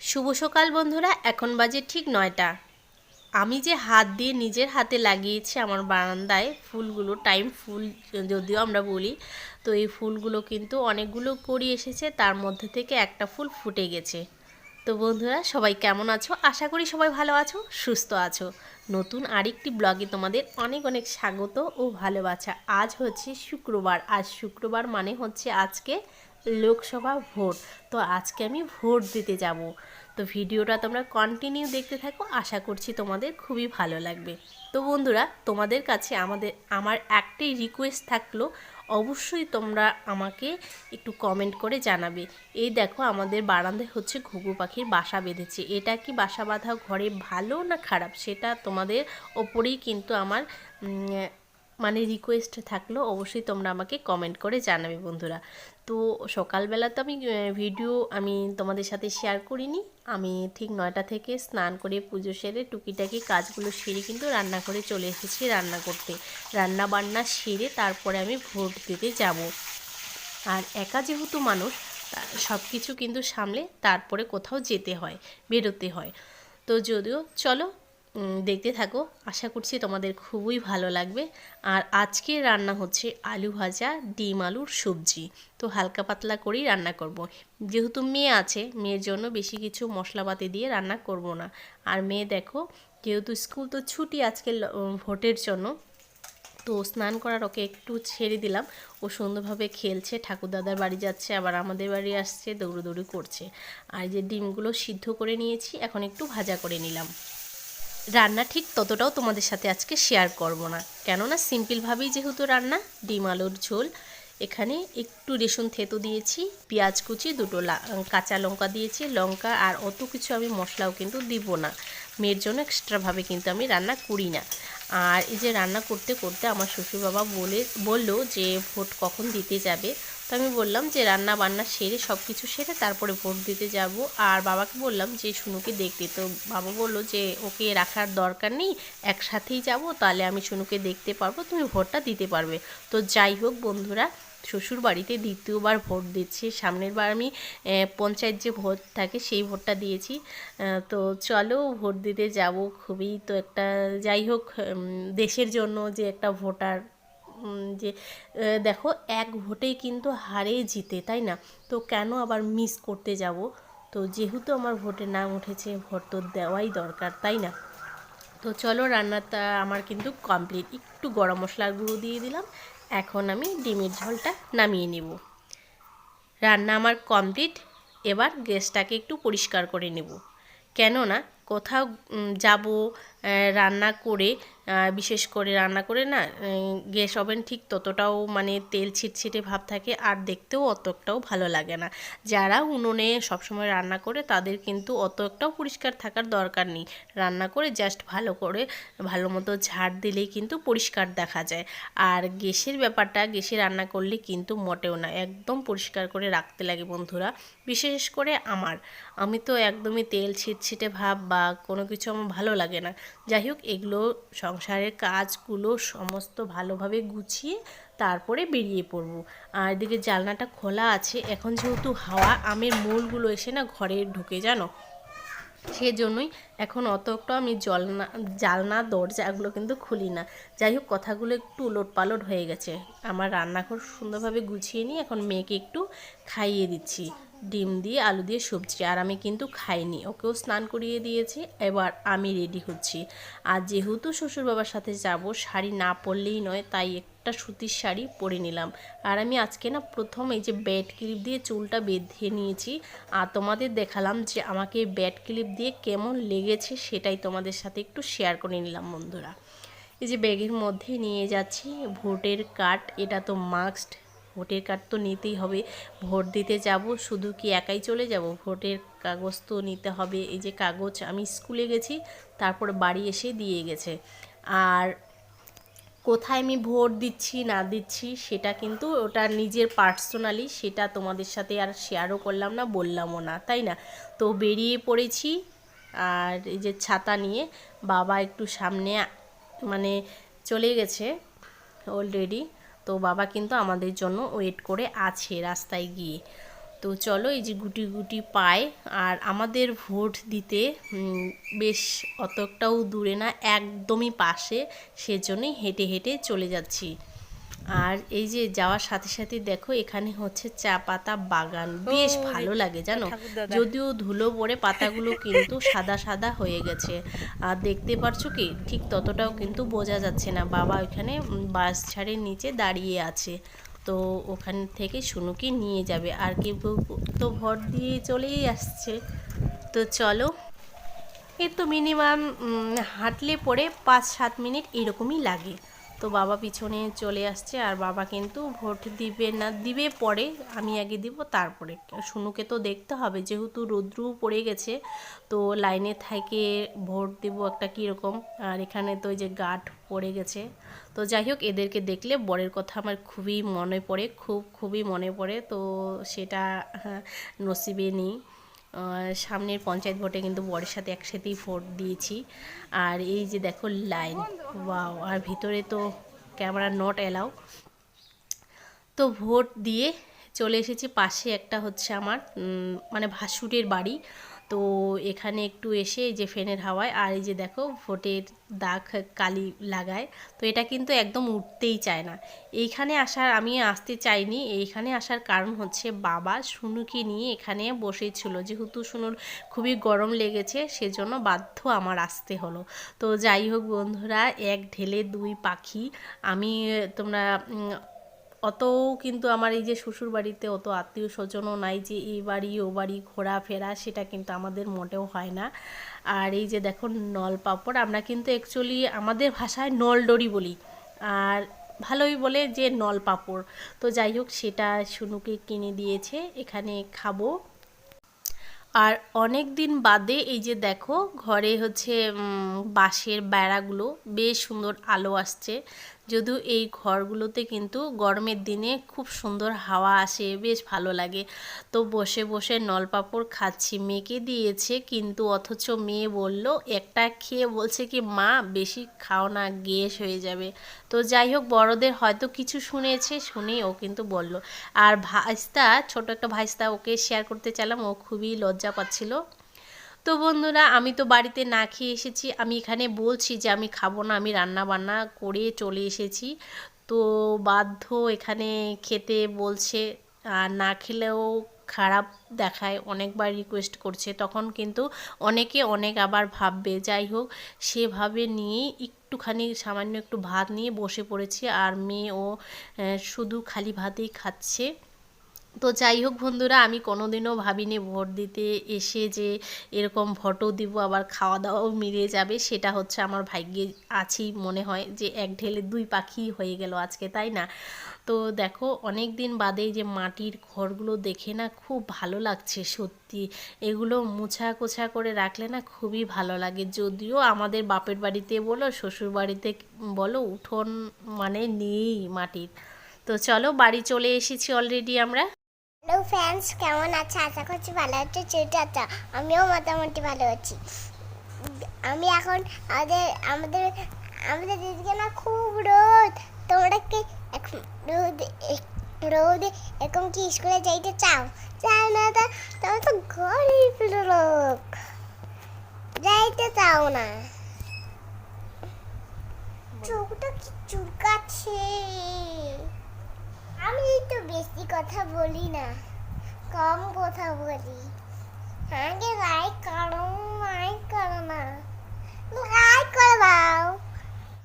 শুভ সকাল বন্ধুরা, এখন বাজে ঠিক নয়টা। আমি যে হাত দিয়ে নিজের হাতে লাগিয়েছি আমার বারান্দায়, ফুলগুলো টাইম ফুল যদিও আমরা বলি, তো এই ফুলগুলো কিন্তু অনেকগুলো করি এসেছে, তার মধ্যে থেকে একটা ফুল ফুটে গেছে। তো বন্ধুরা, সবাই কেমন আছো? আশা করি সবাই ভালো আছো, সুস্থ আছো। নতুন আরেকটি ব্লগে তোমাদের অনেক অনেক স্বাগত ও ভালোবাসা। আজ হচ্ছে শুক্রবার আজ শুক্রবার মানে হচ্ছে আজকে লোকসভা ভোট। তো আজকে আমি ভোট দিতে যাব। তো ভিডিওটা তোমরা কন্টিনিউ দেখতে থাকো, আশা করছি তোমাদের খুবই ভালো লাগবে। তো বন্ধুরা, তোমাদের কাছে আমাদের, আমার একটাই রিকোয়েস্ট থাকল, অবশ্যই তোমরা আমাকে একটু কমেন্ট করে জানাবে। এই দেখো, আমাদের বারান্দায় হচ্ছে ঘুঘু পাখির বাসা বেঁধেছে। এটা কি বাসা বাঁধা ঘরে ভালো না খারাপ? সেটা তোমাদের ওপরেই কিন্তু আমার মানে রিকোয়েস্ট থাকল, অবশ্যই তোমরা আমাকে কমেন্ট করে জানাবে বন্ধুরা। তো সকালবেলা তো আমি ভিডিও আমি তোমাদের সাথে শেয়ার করিনি। আমি ঠিক নয়টা থেকে স্নান করে পুজো সেরে টুকিটাকি কাজগুলো সেরে কিন্তু রান্না করে চলে এসেছি রান্না করতে। রান্না বান্না সেরে তারপরে আমি ভোট দিতে যাব। আর একা যেহেতু মানুষ সব কিছু কিন্তু সামলে তারপরে কোথাও যেতে হয়, বেরোতে হয়। তো যদিও, চলো দেখতে থাকো। আশা করছি তোমাদের খুবই ভালো লাগবে। আর আজকে রান্না হচ্ছে আলু ভাজা, ডিম আলুর সবজি। তো হালকা পাতলা করেই রান্না করব। যেহেতু মেয়ে আছে, মেয়ের জন্য বেশি কিছু মশলাপাতি দিয়ে রান্না করব না। আর মেয়ে দেখো, যেহেতু স্কুল তো ছুটি আজকে ভোটের জন্য, তো স্নান করার ওকে একটু ছেড়ে দিলাম। ও সুন্দরভাবে খেলছে ঠাকুরদাদার বাড়ি যাচ্ছে, আবার আমাদের বাড়ি আসছে, দৌড়োদৌড়ি করছে। আর যে ডিমগুলো সিদ্ধ করে নিয়েছি, এখন একটু ভাজা করে নিলাম। রান্না ঠিক ততটাও তোমাদের সাথে আজকে শেয়ার করব না। কেননা সিম্পলভাবেই যেহেতু রান্না, ডিম আলুর ঝোল, এখানে একটু রেশন থেতো দিয়েছি, পেঁয়াজ কুচি, দুটো কাঁচা লঙ্কা দিয়েছি, লঙ্কা আর অত কিছু আমি মশলাও কিন্তু দিব না। মেয়ের জন্য এক্সট্রাভাবে কিন্তু আমি রান্না করি না। আর এই যে রান্না করতে করতে আমার শ্বশুর বাবা বলে বলল যে, ভোট কখন দিতে যাবে? তো আমি বললাম যে রান্না বান্না সেরে সব কিছু সেরে তারপরে ভোট দিতে যাব। আর বাবাকে বললাম যে শুনুকে দেখতে। তো বাবা বলল যে, ওকে রাখার দরকার নেই, একসাথেই যাব, তাহলে আমি শুনুকে দেখতে পারব, তুমি ভোটটা দিতে পারবে। তো যাই হোক বন্ধুরা, শ্বশুর বাড়িতে দ্বিতীয়বার ভোট দিচ্ছি। সামনের বার আমি পঞ্চায়েত যে ভোট থাকে সেই ভোটটা দিয়েছি। তো চলো ভোট দিতে যাব। খুবই তো একটা, যাই হোক দেশের জন্য যে একটা ভোটার যে দেখো, এক ভোটেই কিন্তু হারে জিতে, তাই না? তো কেন আবার মিস করতে যাব? তো যেহেতু আমার ভোটের নাম উঠেছে, ভোট তো দেওয়াই দরকার, তাই না? তো চলো, রান্নাটা আমার কিন্তু কমপ্লিট একটু গরম মশলার গুঁড়ো দিয়ে দিলাম। এখন আমি ডিমের ঝোলটা নামিয়ে নেব। রান্না আমার কমপ্লিট এবার গ্যাসটাকে একটু পরিষ্কার করে নেব। কেননা, কোথাও যাব রান্না করে বিশেষ করে রান্না করে না গ্যাস ওভেন ঠিক ততটাও মানে তেল ছিটছিটে ভাব থাকে আর দেখতেও অতটাও ভালো লাগে না। যারা উনুনে সবসময় রান্না করে তাদের কিন্তু অত একটাও পরিষ্কার থাকার দরকার নেই। রান্না করে জাস্ট ভালো করে, ভালো মতো ঝাড় দিলেই কিন্তু পরিষ্কার দেখা যায়। আর গ্যাসের ব্যাপারটা, গ্যাসে রান্না করলে কিন্তু মোটেও না, একদম পরিষ্কার করে রাখতে লাগে বন্ধুরা, বিশেষ করে আমার। আমি তো একদমই তেল ছিটছিটে ভাব বা কোনো কিছু আমার ভালো লাগে না। যাই হোক, এগুলো সংসারের কাজগুলো সমস্ত ভালোভাবে গুছিয়ে তারপরে বেরিয়ে পড়ব। আর এদিকে জানলাটা খোলা আছে, এখন যেহেতু হাওয়া, আমের মূলগুলো এসে না ঘরে ঢুকে, জানো? সেজন্যই এখন অত একটা আমি জলনা জালনা দরজাগুলো কিন্তু খুলি না। যাই হোক, কথাগুলো একটু উলট পালট হয়ে গেছে। আমার রান্নাঘর সুন্দরভাবে গুছিয়ে নিয়ে এখন মেয়েকে একটু খাইয়ে দিচ্ছি। ডিম দিয়ে আলু দিয়ে সবজি, আর আমি কিন্তু খাইনি। ওকেও স্নান করিয়ে দিয়েছি, এবার আমি রেডি হচ্ছি। আর যেহেতু শ্বশুর বাবার সাথে যাব, শাড়ি না পরলেই নয়, তাই একটা সুতির শাড়ি পরে নিলাম। আর আমি আজকে না প্রথম এই যে ব্যাট ক্লিপ দিয়ে চুলটা বেঁধে নিয়েছি, আর তোমাদের দেখালাম যে আমাকে ব্যাট ক্লিপ দিয়ে কেমন লেগেছে সেটাই তোমাদের সাথে একটু শেয়ার করে নিলাম, বন্ধুরা। এই যে ব্যাগের মধ্যে নিয়ে যাচ্ছি, ভোটের কার্ড, এটা তো মাস্ট। ভোটের কার্ড তো নিতেই হবে। ভোট দিতে যাব, শুধু কি একাই চলে যাব? ভোটের কাগজ তো নিতে হবে। এই যে কাগজ, আমি স্কুলে গেছি, তারপর বাড়ি এসে দিয়ে গেছে। আর কোথায় আমি ভোট দিচ্ছি, না দিচ্ছি, সেটা কিন্তু ওটা নিজের পার্সোনালি, সেটা তোমাদের সাথে আর শেয়ারও করলাম না, বললামও না, তাই না? তো বেরিয়ে পড়েছি, আর এই যে ছাতা নিয়ে বাবা একটু সামনে মানে চলে গেছে অলরেডি তো বাবা কিন্তু আমাদের জন্য ওয়েট করে আছে রাস্তায় গিয়ে। তো চলো এই যে গুটি গুটি পায়, আর আমাদের ভোট দিতে বেশ অতটাও দূরে না, একদমই পাশে, সেজন্যই হেঁটে হেঁটে চলে যাচ্ছি। আর এই যে যাওয়ার সাথে সাথে দেখো এখানে হচ্ছে চা পাতা বাগান। বেশ ভালো লাগে জানো? যদিও ধুলো পড়ে পাতাগুলো কিন্তু সাদা সাদা হয়ে গেছে। আর দেখতে পারছ কি? ঠিক ততটাও কিন্তু বোঝা যাচ্ছে না। বাবা ওইখানে বাস ছাড়ের নিচে দাঁড়িয়ে আছে। তো ওখান থেকে শুনুকে নিয়ে যাবে। আর কেউ তো ভর দিয়ে চলেই আসছে। তো চলো। এই তো মিনিমাম হাঁটলে পরে পাঁচ সাত মিনিট এরকমই লাগে। তো বাবা পিছনে চলে আসছে আর বাবা কিন্তু ভোট দিবে না দিবে পরে আমি আগে দিব তারপরে। শুনুকে তো দেখতে হবে যেহেতু রৌদ্রু পড়ে গেছে তো লাইনে থেকে ভোট দিব একটা কীরকম। আর এখানে তো ওই যে গাঠ পড়ে গেছে। তো যাই হোক এদেরকে দেখলে বরের কথা আমার খুবই মনে পড়ে খুব খুবই মনে পড়ে। তো সেটা হ্যাঁ, নসিবে নেই। সামনের পঞ্চায়েত ভোটে কিন্তু বরের সাথে একসাথেই ভোট দিয়েছি। আর এই যে দেখো লাইন ওয়াও আর ভিতরে তো ক্যামেরা নট অ্যালাউ তো ভোট দিয়ে চলে এসেছি, পাশে একটা হচ্ছে আমার মানে ভাসুরের বাড়ি। তো এখানে একটু এসে এই যে ফ্যানের হাওয়ায়, আর এই যে দেখো ভোটের দাগ কালি লাগায়, তো এটা কিন্তু একদম উঠতেই চায় না। এইখানে আসার আমি আসতে চাইনি, এইখানে আসার কারণ হচ্ছে বাবা শুনুকে নিয়ে এখানে বসেছিল। যেহেতু শুনুর খুবই গরম লেগেছে, সেজন্য বাধ্য আমার আসতে হলো। তো যাই হোক বন্ধুরা, এক ঢেলে দুই পাখি, আমি তোমরা উম, অত কিন্তু আমার এই যে শ্বশুর বাড়িতে অত আত্মীয় স্বজনও নাই যে এই বাড়ি ও বাড়ি ঘোরাফেরা সেটা কিন্তু আমাদের মোটেও হয় না। আর এই যে দেখো নল পাপড় আমরা কিন্তু অ্যাকচুয়ালি আমাদের ভাষায় নলডরি বলি। আর ভালোই বলে যে নল পাপড়। তো যাই হোক সেটা শুনুকে কিনে দিয়েছে এখানে খাব। আর অনেক দিন বাদে এই যে দেখো ঘরে হচ্ছে বাঁশের বেড়াগুলো বেশ সুন্দর আলো আসছে। যদিও এই ঘরগুলোতে কিন্তু গরমের দিনে খুব সুন্দর হাওয়া আসে, বেশ ভালো লাগে। তো বসে বসে নলপাপড় খাচ্ছি। মেয়েকে দিয়েছে কিন্তু অথচ মেয়ে বলল, একটা খেয়ে বলছে কি, মা, বেশি খাও না, গ্যাস হয়ে যাবে। তো যাই হোক, বড়দের হয়তো কিছু শুনেছে, শুনেই ও কিন্তু বলল। আর ভাইস্তা, ছোট একটা ভাইস্তা ওকে শেয়ার করতে চাইলাম, ও খুবই লজ্জা পাচ্ছিল। তো বন্ধুরা, আমি তো বাড়িতে না খেয়ে এসেছি। আমি এখানে বলছি যে, আমি খাব না, আমি রান্না বান্না করে চলে এসেছি। তো বাধ্য এখানে খেতে বলছে, আর না খেলেও খারাপ দেখায়, অনেকবার রিকোয়েস্ট করছে। তখন কিন্তু অনেকে অনেক আবার ভাববে, যাই হোক, সেভাবে নিয়ে একটুখানি সামান্য একটু ভাত নিয়ে বসে পড়েছি। আর মেয়ে ও শুধু খালি ভাতেই খাচ্ছে। তো যাই হোক বন্ধুরা, আমি কোনোদিনও ভাবিনি ভোট দিতে এসে যে এরকম ভোটও দিব, আবার খাওয়া দাওয়াও মিলে যাবে, সেটা হচ্ছে আমার ভাগ্যে আছেই মনে হয় যে এক ঢেলে দুই পাখি হয়ে গেল আজকে, তাই না? তো দেখো অনেক দিন বাদে যে মাটির ঘরগুলো দেখে না খুব ভালো লাগছে সত্যি। এগুলো মোছা কোছা করে রাখলে না খুবই ভালো লাগে। যদিও আমাদের বাপের বাড়িতে বলো, শ্বশুর বাড়িতে বলো, উঠোন মানে নেই মাটির। তো চলো, বাড়ি চলে এসেছি অলরেডি আমরা। হ্যালো ফ্রেন্ডস, কেমন আছে? আশা করছি ভালো আছে চেষ্টা আছে আমিও মোটামুটি ভালো আছি। আমি এখন আমাদের আমাদের আমাদের দিদিকে না খুব রোদ। তোমরা কি এখন রোদ রোদ এরকম কি স্কুলে যাইতে চাও? চাও না তা, তোমরা তো গরিব লোক। যাইতে চাও না। চোখটা কি চুলকাচ্ছে? আমি তো বেশি কথা বলি না, কম কথা বলি। আগে লাইক করো লাইক করো না। লাইক করে